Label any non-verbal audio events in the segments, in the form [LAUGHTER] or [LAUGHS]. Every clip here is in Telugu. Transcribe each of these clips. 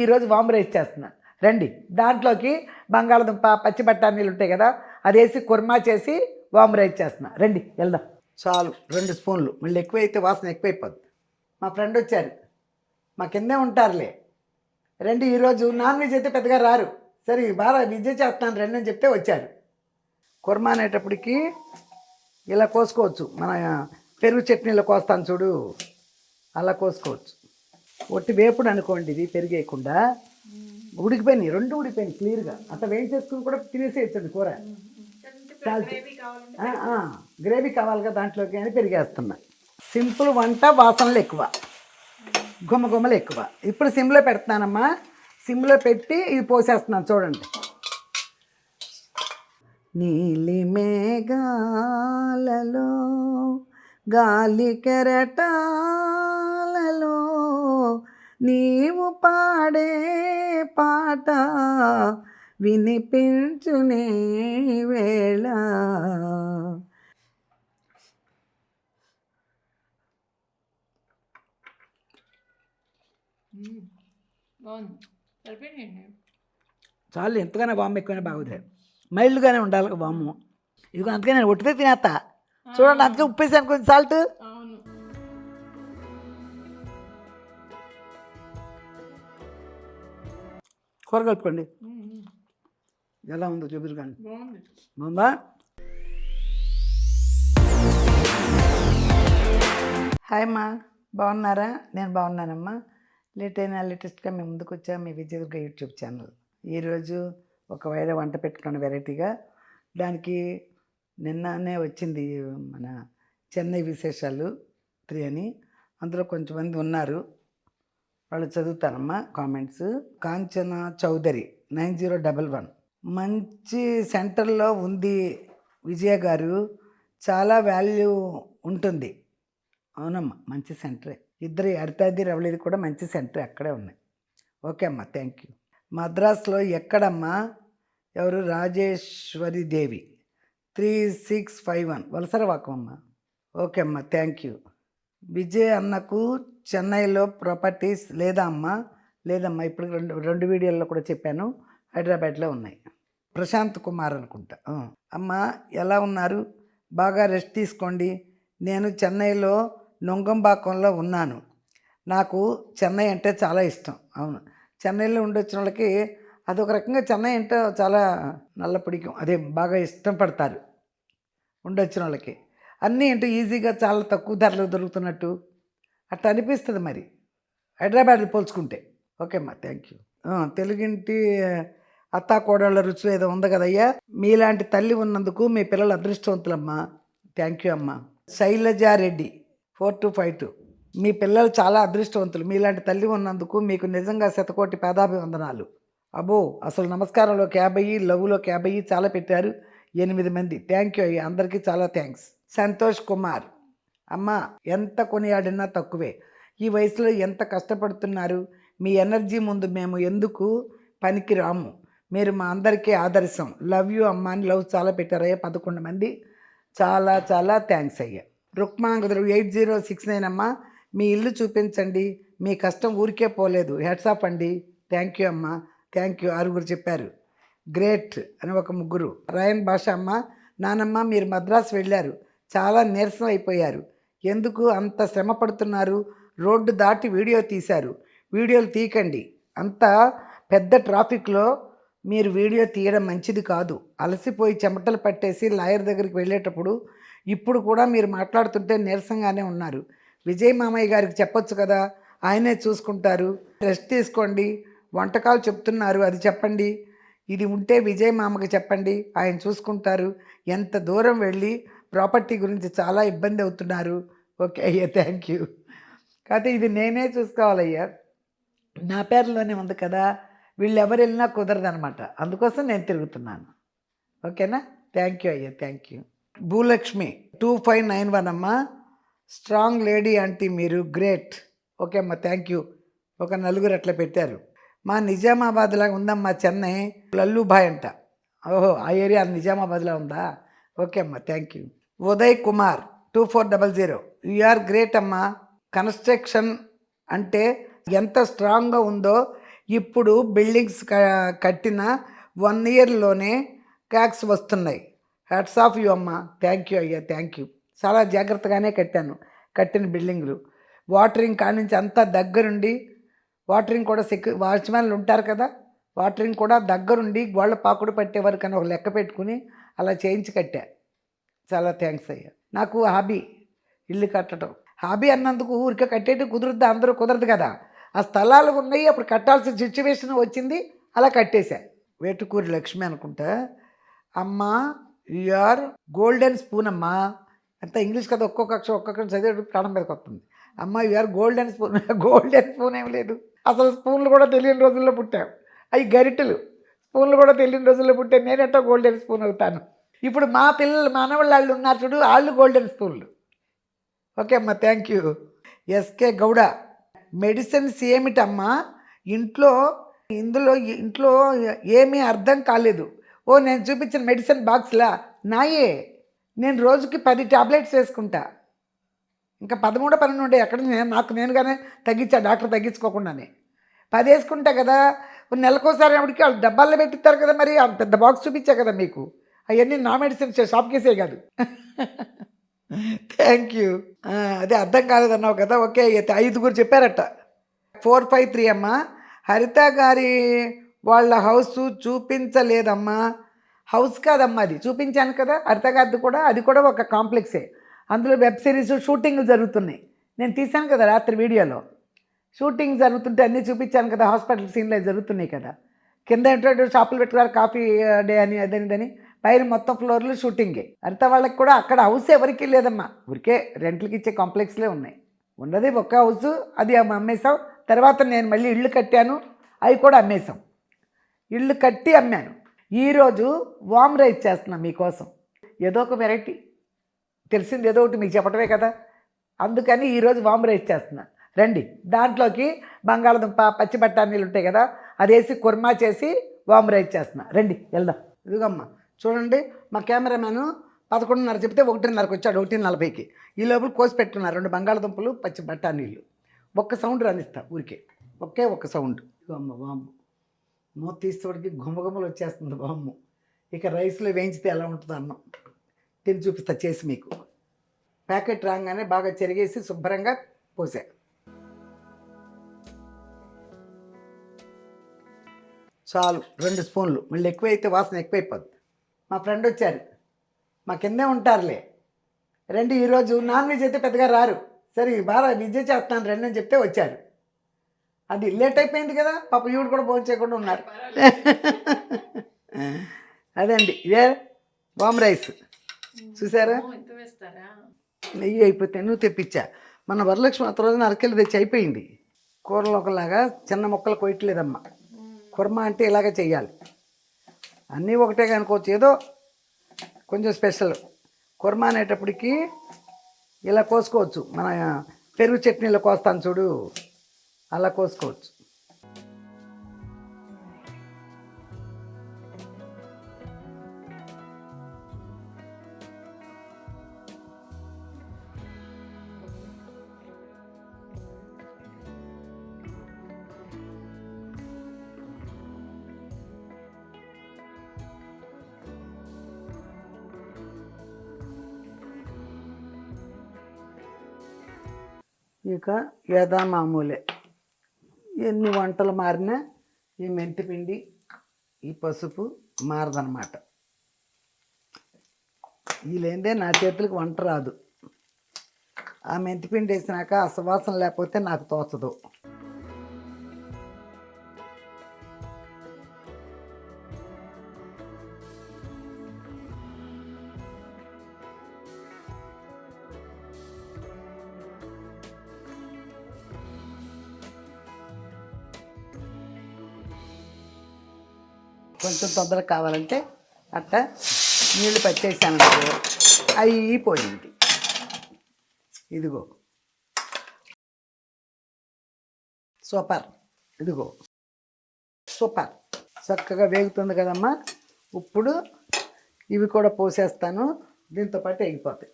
ఈరోజు వాము రైస్ చేస్తున్నాను రండి. దాంట్లోకి బంగాళదుంప పచ్చి బఠానీలు ఉంటాయి కదా అది వేసి కుర్మా చేసి వాము రైస్ చేస్తున్నా రండి వెళ్దాం. చాలు. రెండు స్పూన్లు. మళ్ళీ ఎక్కువైతే వాసన ఎక్కువైపోద్ది. మా ఫ్రెండ్ వచ్చారు. మా కిందే ఉంటారులే. రండి ఈరోజు నాన్ వెజ్ అయితే పెద్దగా రారు. సరే బాగా విద్య చేస్తాను రండి అని చెప్తే వచ్చారు. కుర్మా అనేటప్పటికి ఇలా కోసుకోవచ్చు. మన పెరుగు చట్నీలో కోస్తాను చూడు. అలా కోసుకోవచ్చు. ఒట్టి వేపుడు అనుకోండి ఇది పెరిగేయకుండా ఉడికిపోయినాయి రెండు ఉడికిపోయినాయి క్లియర్గా. అట్లా వేయించేసుకుని కూడా తినేసేయచ్చండి కూర. చాలు గ్రేవీ కావాలి కదా దాంట్లోకి అని పెరిగేస్తున్నా. సింపుల్ వంట వాసనలు ఎక్కువ. గుమ్మ గుమ్మలు ఎక్కువ. ఇప్పుడు సిమ్లో పెడుతున్నానమ్మా. సిమ్లో పెట్టి ఇది పోసేస్తున్నాను చూడండి. నీలి మేఘాలలో గాలి కెరటాలలో నీవు పాడే పాట వినిపించునే వేళ. చాలు ఎంతగానో వాము ఎక్కువనే బాగుంది. మైల్డ్గానే ఉండాలి వాము. ఇదిగో అందుకే నేను ఒట్టితే తినేస్తా చూడండి అందుకే ఉప్పేసాను కొంచెం సాల్ట్ కూర కలుపుకోండి. ఎలా ఉందో చూపిరు కానీ. బాగుంది. హాయ్ అమ్మా. బాగున్నారా? నేను బాగున్నానమ్మా. లేట్ అయినా లేటెస్ట్గా మేము ముందుకు వచ్చా. మీ విజయదుర్గ యూట్యూబ్ ఛానల్. ఈరోజు ఒక వేరే వంట పెట్టుకున్న వెరైటీగా దానికి నిన్ననే వచ్చింది మన చెన్నై విశేషాలు త్రీ అని అందులో కొంచెమంది ఉన్నారు. వాళ్ళు చదువుతారమ్మా comments Kanchana Chowdary nine zero double one మంచి సెంటర్లో ఉంది విజయ గారు. చాలా వాల్యూ ఉంటుంది. అవునమ్మా మంచి సెంటరే ఇద్దరు ఎడతాది రవళిది కూడా మంచి సెంటర్ అక్కడే ఉన్నాయి. ఓకే అమ్మా థ్యాంక్ యూ మద్రాస్లో ఎక్కడమ్మా? ఎవరు? Rajeshwari Devi. Three six five one Valasaravakkam అమ్మా. ఓకే అమ్మా థ్యాంక్ యూ విజయ్ అన్నకు చెన్నైలో ప్రాపర్టీస్ లేదా అమ్మ లేదమ్మా ఇప్పుడు రెండు రెండు వీడియోల్లో కూడా చెప్పాను. హైదరాబాద్లో ఉన్నాయి. ప్రశాంత్ కుమార్ అనుకుంటా. అమ్మ ఎలా ఉన్నారు? బాగా రెస్ట్ తీసుకోండి. నేను చెన్నైలో నొంగంబాకంలో ఉన్నాను. నాకు చెన్నై అంటే చాలా ఇష్టం. అవును. చెన్నైలో ఉండొచ్చిన వాళ్ళకి అదొక రకంగా చెన్నై అంటే చాలా నల్లపిడికం అదే బాగా ఇష్టం పడతారు. ఉండొచ్చిన వాళ్ళకి. అన్నీ అంటే ఈజీగా చాలా తక్కువ ధరలో దొరుకుతున్నట్టు అట్లా అనిపిస్తుంది మరి. హైదరాబాద్ పోల్చుకుంటే. ఓకే అమ్మా థ్యాంక్ యూ తెలుగింటి అత్తా కోడళ్ళ రుచులు ఏదో ఉంది కదయ్యా మీలాంటి తల్లి ఉన్నందుకు మీ పిల్లలు అదృష్టవంతులమ్మా. థ్యాంక్ యూ అమ్మా. Shailaja Reddy four two five two మీ పిల్లలు చాలా అదృష్టవంతులు. మీలాంటి తల్లి ఉన్నందుకు మీకు నిజంగా శతకోటి పేదాభివందనాలు. అబ్బో అసలు నమస్కారంలో యాభై లవ్లో యాభై చాలా పెట్టారు. ఎనిమిది మంది. థ్యాంక్ యూ అయ్యా. అందరికీ చాలా థ్యాంక్స్ సంతోష్ కుమార్. అమ్మ ఎంత కొనియాడినా తక్కువే. ఈ వయసులో ఎంత కష్టపడుతున్నారు? మీ ఎనర్జీ ముందు మేము ఎందుకు పనికి రాము మీరు మా అందరికీ ఆదర్శం. లవ్ యూ అమ్మ అని లవ్ చాలా పెట్టారయ్యా పదకొండు మంది. చాలా చాలా థ్యాంక్స్ అయ్యా. Rukmangaduru eight zero six nine అమ్మ మీ ఇల్లు చూపించండి. మీ కష్టం ఊరికే పోలేదు. హెడ్స్ ఆఫ్ అండి. థ్యాంక్ యూ అమ్మ. థ్యాంక్ యూ ఆరుగురు చెప్పారు. గ్రేట్ అని ఒక ముగ్గురు. రాయన్ భాష అమ్మ నానమ్మ మీరు మద్రాసు వెళ్ళారు. చాలా నీరసం అయిపోయారు. ఎందుకు అంత శ్రమ పడుతున్నారు? రోడ్డు దాటి వీడియో తీశారు. వీడియోలు తీయకండి. అంత పెద్ద ట్రాఫిక్లో మీరు వీడియో తీయడం మంచిది కాదు. అలసిపోయి చెమటలు పట్టేసి లాయర్ దగ్గరికి వెళ్ళేటప్పుడు ఇప్పుడు కూడా మీరు మాట్లాడుతుంటే నీరసంగానే ఉన్నారు. విజయ్ మామయ్య గారికి చెప్పొచ్చు కదా? ఆయనే చూసుకుంటారు. రెస్ట్ తీసుకోండి. వంటకాలు చెప్తున్నారు. అది చెప్పండి. ఇది ఉంటే విజయ్ మామకి చెప్పండి. ఆయన చూసుకుంటారు. ఎంత దూరం వెళ్ళి ప్రాపర్టీ గురించి చాలా ఇబ్బంది అవుతున్నారు. ఓకే అయ్యా థ్యాంక్ యూ. కాకపోతే ఇది నేనే చూసుకోవాలయ్యా. నా పేరులోనే ఉంది కదా వీళ్ళు ఎవరు వెళ్ళినా కుదరదనమాట అందుకోసం నేను తిరుగుతున్నాను. ఓకేనా? థ్యాంక్ యూ అయ్యా thank you. Bhulakshmi two five nine one అమ్మా. స్ట్రాంగ్ లేడీ ఆంటీ మీరు గ్రేట్. ఓకే అమ్మా థ్యాంక్ యూ. ఒక నలుగురు అట్లా పెట్టారు. మా నిజామాబాద్లో ఉందమ్మా చెన్నై లల్లుభాయ్ అంట. ఓహో ఆ ఏరియా నిజామాబాద్లో ఉందా? ఓకే అమ్మా thank you. Uday Kumar two four double zero. You are great అమ్మా. కన్స్ట్రక్షన్ అంటే ఎంత స్ట్రాంగ్గా ఉందో ఇప్పుడు బిల్డింగ్స్ కట్టిన వన్ ఇయర్లోనే క్రాక్స్ వస్తున్నాయి. హ్యాట్స్ ఆఫ్ యూ అమ్మ. థ్యాంక్ యూ అయ్యా థ్యాంక్ యూ. చాలా జాగ్రత్తగానే కట్టాను కట్టిన బిల్డింగ్లు. వాటరింగ్ కానించి అంతా దగ్గరుండి వాటరింగ్ కూడా సెక్యూ వాచ్మెన్లు ఉంటారు కదా వాటరింగ్ కూడా దగ్గరుండి గోళ్ళ పాకుడు పట్టే వరకు అని ఒక లెక్క పెట్టుకుని అలా చేయించి కట్టా. చాలా థ్యాంక్స్ అయ్యా. నాకు హాబీ ఇల్లు కట్టడం. హాబీ అన్నందుకు ఊరికే కట్టేటి కుదురుద్ది? అందరూ కుదరదు కదా. ఆ స్థలాలు ఉన్నాయి అప్పుడు కట్టాల్సిన సిచ్యువేషన్ వచ్చింది అలా కట్టేశా. వేటుకూరి లక్ష్మి అనుకుంటా. అమ్మా యూఆర్ గోల్డెన్ స్పూన్ అమ్మా. అంత ఇంగ్లీష్ కదా ఒక్కొక్క అక్షరం ఒక్కొక్క చదివే ప్రాణం మీదకి వస్తుంది అమ్మ are golden spoon golden spoon ఏం లేదు. అసలు స్పూన్లు కూడా తెలియని రోజుల్లో పుట్టాం. అవి గరిటెలు. స్పూన్లు కూడా తెలియని రోజుల్లో పుట్టే నేనెట్టో గోల్డెన్ స్పూన్ అవుతాను. ఇప్పుడు మా పిల్లలు మనవాళ్ళు వాళ్ళు ఉన్నారు చూడు వాళ్ళు గోల్డెన్ స్పూన్లు ఓకే అమ్మా thank you S K Gowda medicines ఏమిటమ్మా? ఇంట్లో ఇందులో ఇంట్లో ఏమీ అర్థం కాలేదు. ఓ నేను చూపించిన మెడిసిన్ బాక్స్లా నాయే నేను రోజుకి పది టాబ్లెట్స్ వేసుకుంటా. ఇంకా పదమూడో పన్నెండు ఉండే ఎక్కడ నేను నాకు నేనుగానే తగ్గించా డాక్టర్ తగ్గించుకోకుండానే. పది వేసుకుంటా కదా నెలకోసారి అప్పటికి వాళ్ళు డబ్బాల్లో పెట్టిస్తారు కదా మరి పెద్ద బాక్స్ చూపించా కదా మీకు. అవన్నీ నా మెడిసిన్స్ షాప్ కేసే కాదు. థ్యాంక్ యూ అదే అర్థం కాలేదన్నావు కదా ఓకే అయితే ఐదుగురు చెప్పారట. ఫోర్ ఫైవ్ త్రీ అమ్మా. హరిత గారి వాళ్ళ హౌస్ చూపించలేదమ్మా. హౌస్ కాదమ్మా అది. చూపించాను కదా హరిత గారిది కూడా అది కూడా ఒక కాంప్లెక్సే అందులో వెబ్ సిరీస్ షూటింగ్లు జరుగుతున్నాయి. నేను తీశాను కదా రాత్రి వీడియోలో. షూటింగ్ జరుగుతుంటే అన్నీ చూపించాను కదా హాస్పిటల్ సీన్లో జరుగుతున్నాయి కదా. కింద ఏంటంటే షాపులు పెట్టుకున్నారు కాఫీ డే అని అదని పైన మొత్తం ఫ్లోర్లు షూటింగే. అంత వాళ్ళకి కూడా అక్కడ హౌస్ ఎవరికి లేదమ్మా. ఊరికే రెంట్లకి ఇచ్చే కాంప్లెక్స్లే ఉన్నాయి. ఉన్నది ఒక్క హౌస్ అది అమ్మేసాం తర్వాత నేను మళ్ళీ ఇల్లు కట్టాను అవి కూడా అమ్మేశాం. ఇల్లు కట్టి అమ్మాను. ఈరోజు వామ్ రైస్ చేస్తున్నాను మీకోసం. ఏదో ఒక వెరైటీ. తెలిసింది ఏదో ఒకటి మీకు చెప్పటమే కదా. అందుకని ఈరోజు వామ్ రైస్ చేస్తున్నా. రండి. దాంట్లోకి బంగాళదుంప పచ్చి బఠానీలు ఉంటాయి కదా అది వేసి కుర్మా చేసి వామ్ రైస్ చేస్తున్నా. రండి వెళ్దాం. ఇదిగమ్మా చూడండి మా కెమెరామెన్ పదకొండున్నర చెప్తే ఒకటిన్నరకు వచ్చాడు ఒకటి నలభైకి. ఈ లోపల కోసి పెట్టున్నారు రెండు బంగాళదుంపలు పచ్చి బఠానీలు ఒక్క సౌండ్ రానిస్తా ఊరికే. ఒకే ఒక్క సౌండ్. అమ్మ బామ్మ మూత తీసేవాడికి గుమ్మగుమ్మలు వచ్చేస్తుంది బామ్మ ఇక రైస్లో వేయించితే ఎలా ఉంటుందో అన్నం. తిని చూపిస్తా చేసి మీకు. ప్యాకెట్ రాగానే బాగా చెరిగేసి శుభ్రంగా పోసా. చాలు రెండు స్పూన్లు. మళ్ళీ ఎక్కువైతే వాసన ఎక్కువైపోద్ది. మా ఫ్రెండ్ వచ్చారు. మా కిందే ఉంటారులే. రెండు ఈరోజు నాన్ వెజ్ అయితే పెద్దగా రారు. సరే బాగా విద్య చేస్తాను రెండు అని చెప్తే వచ్చారు. అది లేట్ అయిపోయింది కదా పాప ఈవిడ కూడా భోజనం చేయకుండా ఉన్నారు. అదే అండి ఇదే వామ్ రైస్. చూసారా? నెయ్యి అయిపోతే నువ్వు తెప్పించా. మన వరలక్ష్మి ఆ రోజున అరకెళ్ళి తెచ్చి అయిపోయింది. కూరలో ఒకలాగా చిన్న ముక్కలు కొయ్యట్లేదమ్మా. కుర్మా అంటే ఇలాగే చెయ్యాలి. అన్నీ ఒకటే కనుకోవచ్చు ఏదో కొంచెం స్పెషల్. కుర్మా అనేటప్పటికి ఇలా కోసుకోవచ్చు. మన పెరుగు చట్నీలో కోస్తాను చూడు. అలా కోసుకోవచ్చు. ఇక యథా మామూలే ఎన్ని వంటలు మారినా ఈ మెంతిపిండి ఈ పసుపు మారదనమాట వీళ్ళేందే నా చేతులకు వంట రాదు. ఆ మెంతిపిండి వేసినాక ఆ సువాసన లేకపోతే నాకు తోచదు. కొంచెం తొందరగా కావాలంటే అట్ట నీళ్ళు పట్టేసాను అయిపోయింది. ఇదిగో. సూపర్. ఇదిగో. సూపర్. చక్కగా వేగుతుంది కదమ్మా. ఇప్పుడు ఇవి కూడా పోసేస్తాను. దీంతో పాటు ఎగిపోతాయి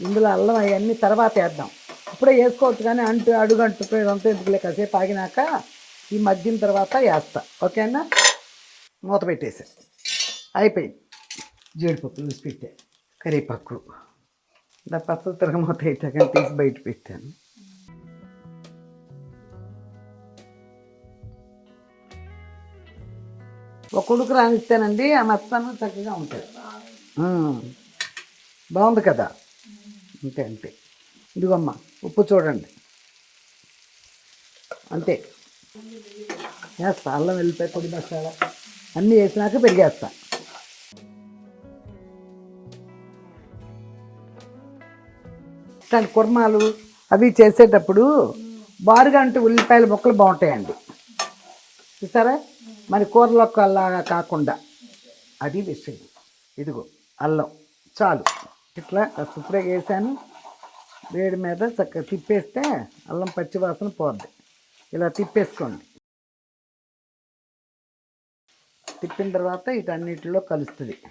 ఇందులో అల్లం అవన్నీ తర్వాత వేద్దాం. ఇప్పుడే వేసుకోవచ్చు కానీ అంటు అడుగు అంటుకో ఇదంతా ఎందుకులే కాసేపు ఆగినాక ఈ మగ్గిన తర్వాత వేస్తా ఓకేనా? మూత పెట్టేసా. అయిపోయింది. జీడిపప్పు లూసి పెట్టా. కరివేపాకు. దా పచ్చ తిరగమూత అయితే కానీ తీసి బయట పెట్టాను. ఒక ఉడుకు రానిస్తానండి ఆ మత్తాను చక్కగా ఉంటుంది. బాగుంది కదా? అంతే అంతే. ఇదిగోమ్మ ఉప్పు చూడండి. అంతే. వేస్తా అల్లం వెళ్ళిపోయి పొడి మసాలా అన్నీ వేసినాక పెరిగేస్తా. ఇట్లాంటి కుర్మాలు అవి చేసేటప్పుడు బారుగా అంటే ఉల్లిపాయల ముక్కలు బాగుంటాయండి. చూసారా? మరి కూరలకు అలాగా కాకుండా. అది విషయం ఇదిగో అల్లం. చాలు. ఇట్లా శుభ్రంగా వేసాను. వేడి మీద చక్కగా తిప్పేస్తే అల్లం పచ్చివాసన పోద్ది. ఇలా తిప్పేసుకోండి. తిప్పిన తర్వాత వీటన్నిటిలో కలుస్తుంది.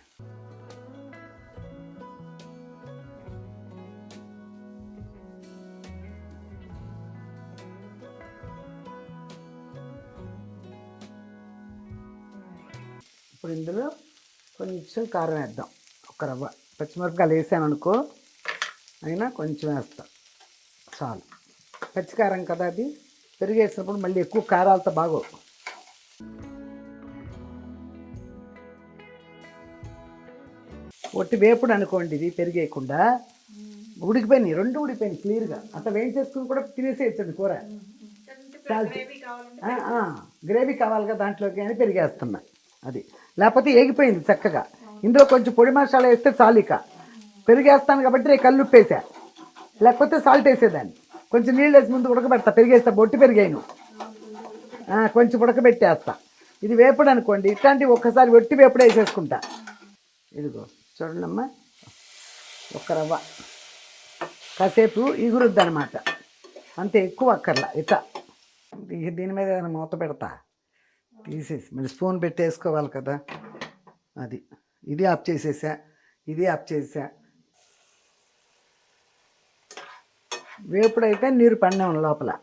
ఇప్పుడు ఇందులో కొంచెం కారం వేద్దాం. ఒక రవ్వ. పచ్చిమిరపకాయలు వేసాను అనుకో అయినా కొంచెం వేస్తాం. చాలు. పచ్చికారం కదా అది? పెరిగేసినప్పుడు మళ్ళీ ఎక్కువ కారాలతో బాగో ఒట్టి వేపుడు అనుకోండి ఇది పెరిగేయకుండా ఉడికిపోయినాయి రెండు ఉడికిపోయినాయి క్లియర్గా. అట్లా వేయించేసుకుని కూడా తినేసేయచ్చండి కూర. గ్రేవీ కావాలి కదా దాంట్లోకి అని పెరిగేస్తున్నా అది. లేకపోతే ఏగిపోయింది చక్కగా. ఇందులో కొంచెం పొడి మసాలా వేస్తే చాలు ఇక. పెరిగేస్తాను కాబట్టి రేపు కళ్ళు ఉప్పేసా లేకపోతే సాల్ట్ వేసేదాన్ని. కొంచెం నీళ్ళు వేసి ముందు ఉడకబెడతా పెరిగేస్తా బొట్టి పెరిగాను కొంచెం ఉడకబెట్టేస్తా. ఇది వేపుడు అనుకోండి ఇట్లాంటివి ఒక్కసారి వట్టి వేపుడు వేసేసుకుంటా. ఇదిగో చూడండమ్మా. ఒక్క రవ్వ. కాసేపు ఇగురుద్ది అనమాట అంతే ఎక్కువ అక్కర్లా. ఇట్ట. దీని మీద ఏదైనా మూత పెడతా. తీసేసి మరి స్పూన్ పెట్టేసుకోవాలి కదా. అది. ఇది ఆఫ్ చేసేసా ఇది ఆఫ్ చేసా వేపుడైతే నీరు పండాం లోపల.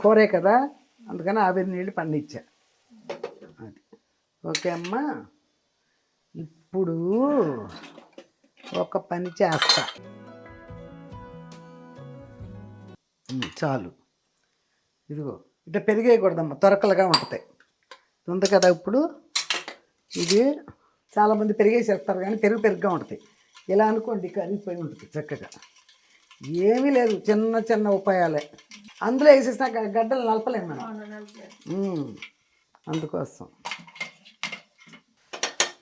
కూరే కదా? అందుకని ఆవిరి నీళ్ళు పండించా. అది. ఓకే అమ్మా. ఇప్పుడు ఒక పని చేస్తా. చాలు. ఇదిగో ఇట్లా పెరిగేయకూడదమ్మా. తొరకలుగా ఉంటాయి. ఉంది కదా ఇప్పుడు? ఇది చాలామంది పెరిగేసేస్తారు కానీ పెరుగు పెరుగుగా ఉంటుంది ఇలా అనుకోండి కరిగిపోయి ఉంటుంది చక్కగా. ఏమీ లేదు చిన్న చిన్న ఉపాయాలే. అందులో వేసేసిన గడ్డలు నలపలేము మనం. ఉమ్, అందుకోసం.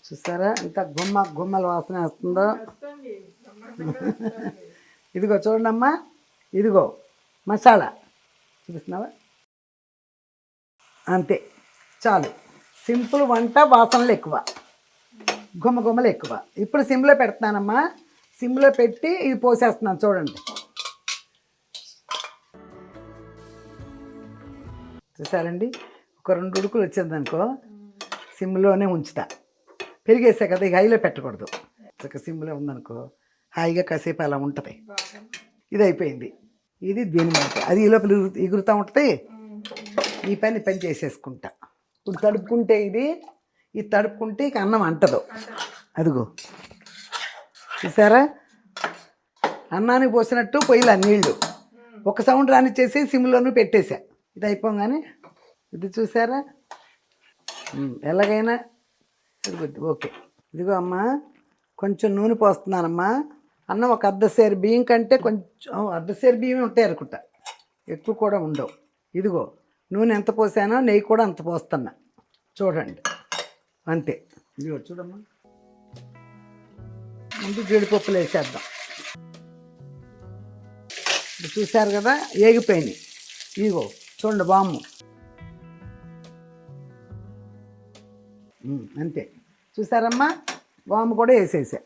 చూసారా ఎంత గుమ్మ గుమ్మల వాసన వస్తుందో? ఇదిగో చూడండమ్మా. ఇదిగో మసాలా. చూపిస్తున్నావా? అంతే. చాలు. సింపుల్ వంట వాసనలు ఎక్కువ. గుమ్మ గుమ్మలు ఎక్కువ. ఇప్పుడు సిమ్లో పెడుతున్నానమ్మా సిమ్లో పెట్టి ఇది పోసేస్తున్నాను చూడండి. చూసారండి? ఒక రెండు ఉడుకులు వచ్చిందనుకో సిమ్లోనే ఉంచుతా. పెరిగేసా కదా ఇక హైలో పెట్టకూడదు. ఒక సిమ్లో ఉందనుకో హాయిగా కాసేపు అలా ఉంటుంది. ఇది అయిపోయింది. ఇది దీని మీద అది ఈ లోపల ఎగురుతూ ఉంటుంది. ఈ పని పని చేసేసుకుంటా. ఇప్పుడు తడుపుకుంటే ఇది ఇది తడుపుకుంటే ఇక అన్నం అంటదు. అదిగో. చూసారా? అన్నానికి పోసినట్టు పొయ్యిలా నీళ్ళు ఒక సౌండ్ రానిచ్చేసి సిమ్లోనూ పెట్టేశా. ఇది అయిపోగానే ఇది చూసారా? ఎలాగైనా సరిపోద్ది. ఓకే. ఇదిగో అమ్మా కొంచెం నూనె పోస్తున్నానమ్మా. అన్నం ఒక అర్ధసేరు బియ్యం కంటే కొంచెం అర్ధసేరు బియ్యమే ఉంటాయి అనుకుంటా. ఎక్కువ కూడా ఉండవు. ఇదిగో నూనె ఎంత పోసానో నెయ్యి కూడా అంత పోస్తున్నా. చూడండి. అంతే. ఇదిగో చూడమ్మా. ముందు జీడిపప్పులు వేసేద్దాం. చూశారు కదా ఏగిపోయినాయి. ఇదిగో చూడండి బామ్ము. అంతే. చూసారమ్మా వాము కూడా వేసేసా.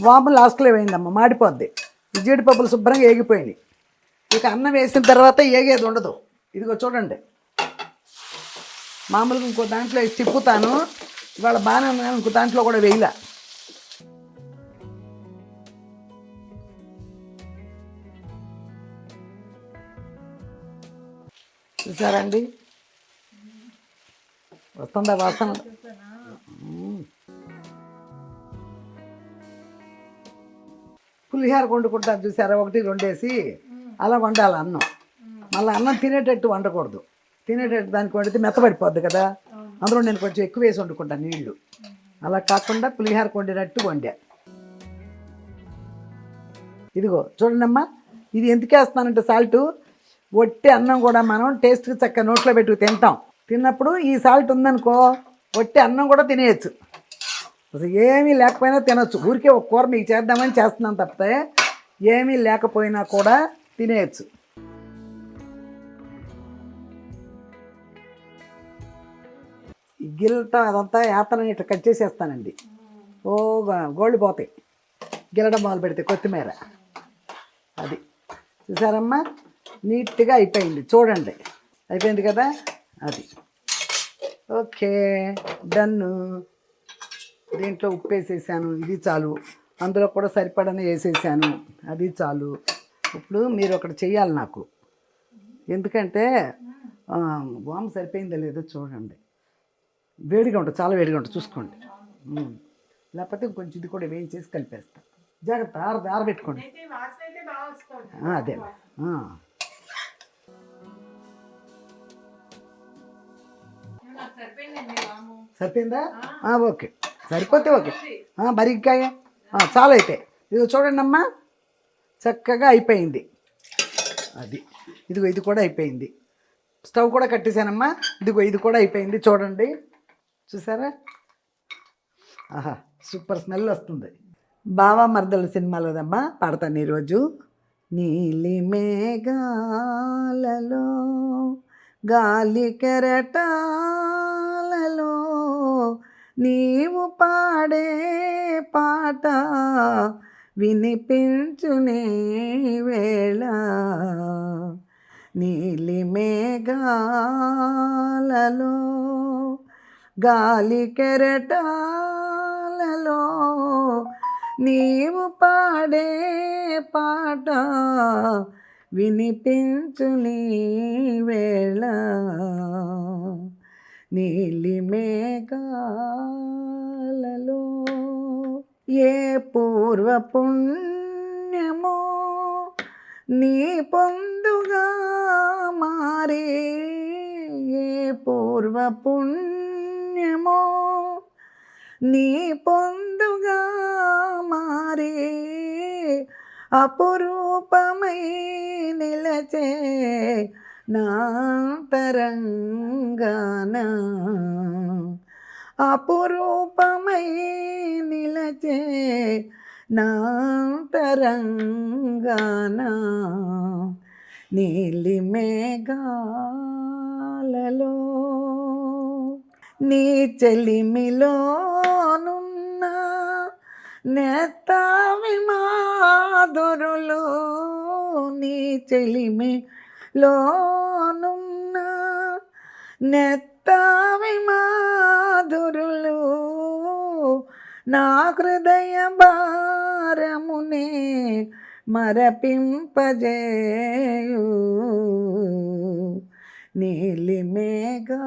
వాము లాస్ట్లో వేయిందమ్మా మాడిపోద్ది. జీడిపప్పులు శుభ్రంగా ఏగిపోయినాయి. ఇక అన్నం వేసిన తర్వాత ఏగేది ఉండదు. ఇదిగో చూడండి. మామూలుగా ఇంకో దాంట్లో వేసి తిప్పుతాను. ఇవాళ బాగానే ఉంది ఇంకో దాంట్లో కూడా వేయలే. చూసారండి? వస్తుందా వాసన? పులిహార వండుకుంటారు చూసారా? ఒకటి రెండేసి అలా వండాలి అన్నం. మళ్ళీ అన్నం తినేటట్టు వండకూడదు. తినేటట్టు దానికి వండితే మెత్తబడిపోద్ది కదా? అందులో నేను కొంచెం ఎక్కువ వేసి వండుకుంటాను నీళ్ళు. అలా కాకుండా పులిహార వండినట్టు వండా. ఇదిగో చూడండమ్మా ఇది ఎందుకు వేస్తానంటే సాల్ట్. ఒట్టి అన్నం కూడా మనం టేస్ట్కి చక్క నోట్లో పెట్టుకు తింటాం. తిన్నప్పుడు ఈ సాల్ట్ ఉందనుకో ఒట్టి అన్నం కూడా తినేయచ్చు. అసలు ఏమీ లేకపోయినా తినొచ్చు. ఊరికే ఒక కూర మీకు చేద్దామని చేస్తున్నాను తప్పితే ఏమీ లేకపోయినా కూడా తినేయచ్చు. ఈ గిల్లటం అదంతా యాతనని ఇట్లా కట్ చేసేస్తానండి. ఓ గోళ్ళు గోల్డ్ పోతాయి. గిల్లడం మొదలు పెడితే కొత్తిమీర. అది. చూసారమ్మా? నీట్గా అయిపోయింది. చూడండి. అయిపోయింది కదా? అది. ఓకే. డన్ను. దీంట్లో ఉప్పు వేసేసాను ఇది చాలు. అందులో కూడా సరిపడని వేసేసాను. అది చాలు. ఇప్పుడు మీరు ఒకటి చెయ్యాలి నాకు. ఎందుకంటే వాము సరిపోయిందో లేదో చూడండి. వేడిగా ఉంటుంది. చాలా వేడిగా ఉంటుంది. చూసుకోండి. లేకపోతే కొంచెం ఇది కూడా వేయించేసి కలిపేస్తాను జాగ్రత్త. ఆర ఆరబెట్టుకోండి. అదే. సరిపోయిందా? ఓకే. సరిపోతే ఓకే. ఆ, చాలా అయితే. ఇదిగో చూడండి అమ్మా. చక్కగా అయిపోయింది. అది. ఇదిగో ఇది కూడా అయిపోయింది. స్టవ్ కూడా కట్టేశానమ్మా. ఇదిగో ఇది కూడా అయిపోయింది. చూడండి. చూసారా? ఆహా సూపర్ స్మెల్ వస్తుంది. బావా మరదల సినిమాలోదమ్మా పాడతాను ఈరోజు. నీలి మేఘాలలో గాలి కెరటాలలో నీవు పాడే పాట వినిపించునే వేళ. నీలి మేఘాలలో గాలి కెరటాలలో నీవు పాడే పాట వినిపించు నీ వేళ. నీలి మేఘాలలో ఏ పూర్వ పుణ్యమో నీ పొందుగా మారే ఏ పూర్వ పుణ్యమో నీ పొందుగా మారే అపురూపమై నిలచే నాంతరంగాన అపురూపమై నిలచే నాంతరంగాన నీలి మేఘాలలో నీ చెలిమిలోనున్న నేత మాధురులు నీ చెలిమి లోనున్న నెత్తావి మాధురులు నా హృదయ భారమునే మరపింపజేయు. నీలి మేఘాలలో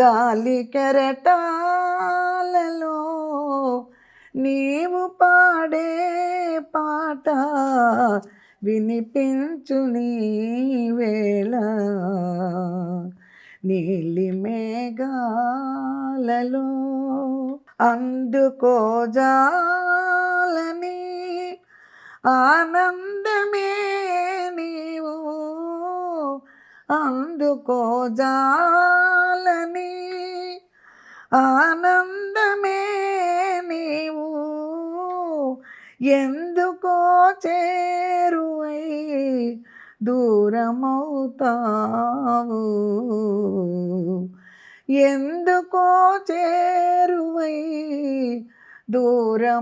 గాలి కెరటాలలో నీవు పాడే పాట వినిపించు నీ వేళ. నీలి మేఘాలలో అందుకోజాలని ఆనందమే నీవు. అందుకోజాలని ఆనంద ఎందుకో చేరువై దూరమవుతావు? ఎందుకో చేరువై దూరమవుతావు?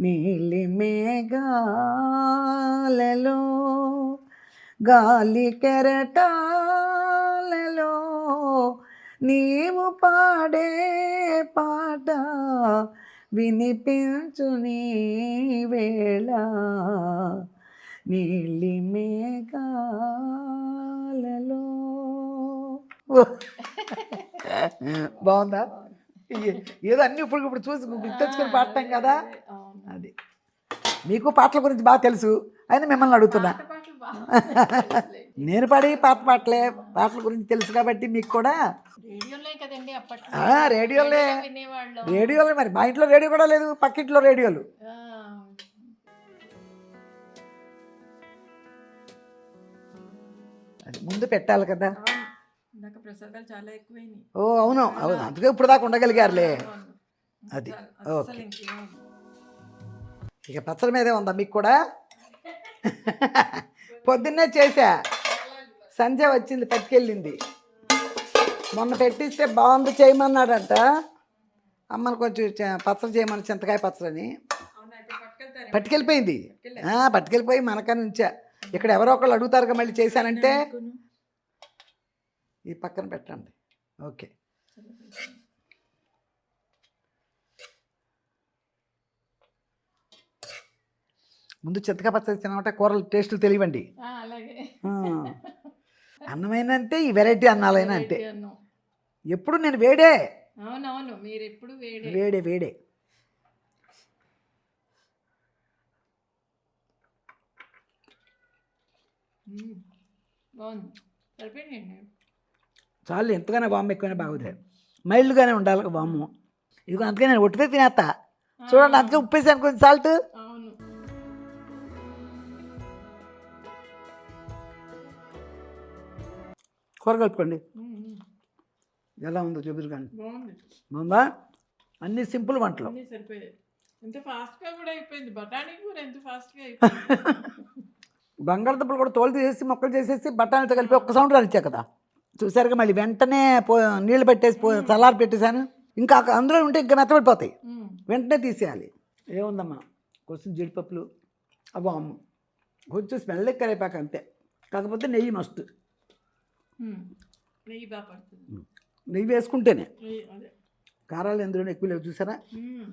నీలి మేఘాలలో గాలి కెరటా నీవు పాడే పాట వినిపించు నీ వేళ. నీలి మేఘాలలో. బాగుందా? ఏదో అన్ని ఇప్పుడు ఇప్పుడు చూసి గుర్తొచ్చుకొని పాడతాం కదా. అది మీకు పాటల గురించి బాగా తెలుసు. అయినా మిమ్మల్ని అడుగుతున్నా. నేను పాడి పాత పాటలే పాటల గురించి తెలుసు కాబట్టి మీకు కూడా. రేడియోలే రేడియోలే. మరి మా ఇంట్లో రేడియో కూడా లేదు పక్కింట్లో రేడియోలు. ముందు పెట్టాలి కదా. ఓ అవును. అవును అందుకే ఇప్పుడు దాకా ఉండగలిగారులే. అది, ఓకే. ఇంకేం పచ్చడి మీదే ఉందా మీకు కూడా? [LAUGHS] పొద్దున్నే చేసా సంజయ్ వచ్చింది పట్టుకెళ్ళింది. మొన్న పెట్టిస్తే బాగుంది చేయమన్నాడంట. అమ్మను కొంచెం పచ్చడి చేయమని చింతకాయ పచ్చడని. పట్టుకెళ్ళిపోయింది. పట్టుకెళ్ళిపోయి మనకని ఉంచా ఇక్కడ ఎవరో ఒకళ్ళు అడుగుతారుగా మళ్ళీ చేశానంటే. ఈ పక్కన పెట్టండి. ఓకే. ముందు చింతకాయ పచ్చడి తినమంటే కూరలు టేస్టులు తెలియండి అన్నమైన అంటే ఈ వెరైటీ అన్నాలైనా అంతే. అన్నం. ఎప్పుడు నేను వేడే. అవునవును మీరు ఎప్పుడు వేడి. వేడే వేడే. మ్మ్. బాగుంది. సరిపోయింది చాలు ఎంతగానో వాము ఎక్కువైనా బాగుంది మైల్డ్గానే ఉండాలి వాము. ఇదిగో అందుకే నేను ఒట్టితే తినేస్తా చూడండి అందుకే ఉప్పేసాను కొంచెం సాల్ట్ కూర కలుపుకోండి. ఎలా ఉందో చూపిరు కానీ. బాగుంది. అన్ని సింపుల్ వంటలు. ఎంత ఫాస్ట్గా కూడా అయిపోయింది. బఠానీ కూర ఎంత ఫాస్ట్గా అయిపోయింది. [LAUGHS] బంగాళదుంపలు కూడా తోలు తీసేసి మొక్కలు చేసేసి బఠానీతో కలిపి ఒక్క సౌండ్ రానిచ్చా కదా. చూసారుగా మళ్ళీ వెంటనే పో నీళ్ళు పెట్టేసి పో చల్లారి పెట్టేశాను. ఇంకా అందులో ఉంటే ఇంకా మెత్తబడిపోతాయి. వెంటనే తీసేయాలి. ఏముందమ్మా? కొంచెం జీడిపప్పులు. అవ్వ అమ్మ. కొంచెం స్మెల్ కరివేపాక అంతే. కాకపోతే నెయ్యి మస్తు. నెయ్యి బాగా పడుతుంది. నెయ్యి వేసుకుంటేనే. కారాలు ఎందులో ఎక్కువ లేవు చూసారా? మ్మ్.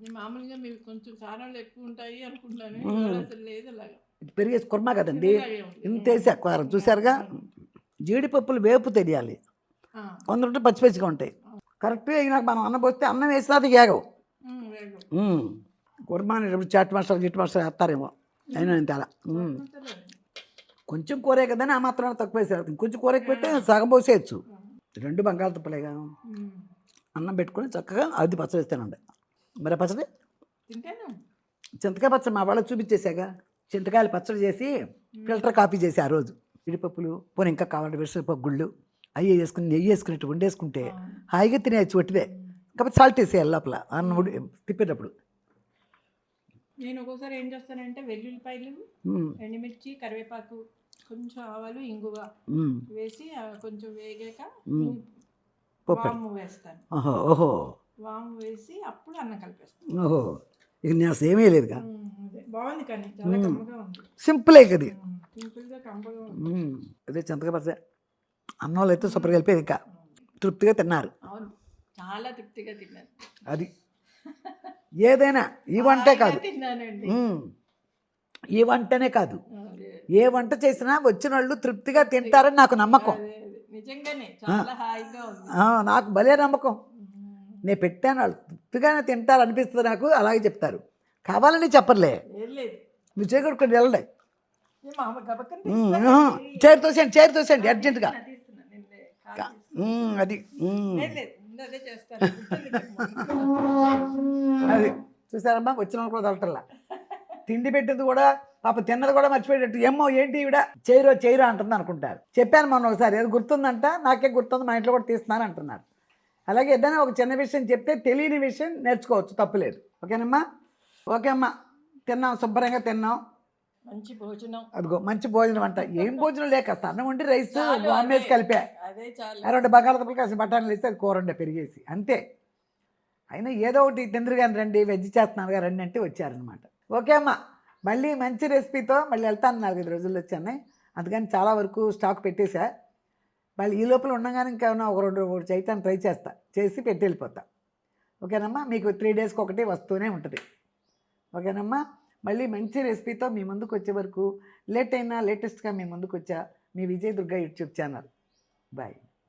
నేను మామూలుగా మీకు కొంచెం కారాలు ఎక్కువ ఉంటాయి అనుకుంటాను. మ్మ్. ఇవాళ అసలు లేదు అలాగా. ఇది పెరిగేసి కుర్మా కదండి. ఇంత వేసి కారం చూసారుగా? జీడిపప్పులు వేపు తెలియాలి. ఆ. కొందరు పచ్చి పచ్చిగా ఉంటాయి. కరెక్ట్గా అయినాక మనం అన్నం పోస్తే అన్నం వేసినా అది ఏగవు మ్మ్, వేగు. మ్మ్. కుర్మాని చాట్ మసాలా గిట్ మసాలా వేస్తారేమో. అయినా ఇంత అలా. కొంచెం కూరే కదని ఆ మాత్రం తక్కువ వేసేది కొంచెం కూర పెడితే సగం పోసేయచ్చు రెండు బంగాళదుంపలేగా. అన్నం పెట్టుకొని చక్కగా అది పచ్చడి వేస్తానండి. మరి పచ్చడి? చింతకాయ పచ్చడి మా వాళ్ళకి చూపించేసాక చింతకాయలు పచ్చడి చేసి ఫిల్టర్ కాఫీ చేసి ఆ రోజు. జీడిపప్పులు పోనీ ఇంకా కావాలంటే వెజిటేబుల్ గుళ్ళు అవి వేసుకుని నెయ్యి వేసుకున్నట్టు వండేసుకుంటే హాయిగా తినేయచ్చు వట్టిదే కాకపోతే సాల్ట్ వేసేయాలి లోపల. అన్నం తిప్పేటప్పుడు. నేను ఒక్కోసారి ఏం చేస్తానంటే వెల్లుల్లిపాయలు. ఎండుమిర్చి కరివేపాకు కొంచెం ఆవాలు ఇంగువ. వేసి కొంచెం వేగాక. వాము వేస్తాను. ఓహో. వాము వేసి అప్పుడు అన్నం కలిపేస్తాను. ఓహో. ఇక నేను ఏమీ అదే. బాగుంది కానీ చాలా కమ్మగా ఉంది. సింపులే కది సింపుల్గా కమ్మగా. అదే చింతకాయ పచ్చడి అన్నంలో అయితే సూపర్ కలిపేది ఇంకా. తృప్తిగా తిన్నారు. అవును. చాలా తృప్తిగా తిన్నాను. అది. ఏదైనా ఈ వంటే కాదు. ఈ వంటనే కాదు. ఏ వంట చేసినా వచ్చిన వాళ్ళు తృప్తిగా తింటారని నాకు నమ్మకం. నాకు భలే నమ్మకం. మ్మ్. నేను పెట్టాను వాళ్ళు తృప్తిగానే తింటారు అనిపిస్తుంది నాకు అలాగే చెప్తారు. కావాలని చెప్పర్లే. మ్మ్. తీస్తాను. ఆహా. చైర్ తోసేయండి చైర్ తోసేయండి అర్జెంటుగా. అది అదే [LAUGHS] చూసారమ్మా? వచ్చిన వాళ్ళు కూడా తలటల్లా తిండి పెట్టింది కూడా పాప తిన్నది కూడా మర్చిపోయేటట్టు. ఏమో ఏంటి ఈవిడ? చేయరో చేయరో అంటుంది అనుకుంటారు. చెప్పాను మొన్న ఒకసారి ఏదో గుర్తుందంట? నాకే గుర్తుంది మా ఇంట్లో కూడా తీస్తున్నాను అంటున్నారు. అలాగే ఏదైనా ఒక చిన్న విషయం చెప్తే తెలియని విషయం నేర్చుకోవచ్చు తప్పులేదు ఓకేనమ్మా? ఓకే అమ్మా. తిన్నాం శుభ్రంగా తిన్నాం. మంచి భోజనం. అదిగో మంచి భోజనం అంట. ఏం [LAUGHS] భోజనం లేక అన్నం వండి రైస్ అదే. కలిపా. అదే చాలు. ఆ రెండు బంగాళదుంపలు కాసి బఠానీలు వేసి అది కూర ఉండే పెరిగేసి. అంతే. అయినా ఏదో ఒకటి తిందరు కానీ రండి వెజ్ చేస్తున్నారుగా రండి అంటే వచ్చారనమాట ఓకే అమ్మా. మళ్ళీ మంచి రెసిపీతో మళ్ళీ వెళ్తాను నాలుగైదు రోజుల్లో వచ్చాను. అందుకని చాలా వరకు స్టాక్ పెట్టేశా. మళ్ళీ ఈ లోపల ఉండగానే ఇంకా ఒక రెండు మూడు చేయటానికి ట్రై చేస్తా. చేసి పెట్టి వెళ్ళిపోతా. ఓకేనమ్మా? మీకు త్రీ డేస్కి ఒకటి వస్తూనే ఉంటుంది. ఓకేనమ్మా? మళ్ళీ మంచి రెసిపీతో మీ ముందుకు వచ్చే వరకు లేట్ అయినా లేటెస్ట్గా మీ ముందుకు వచ్చా మీ Vijaya Durga YouTube channel. Bye.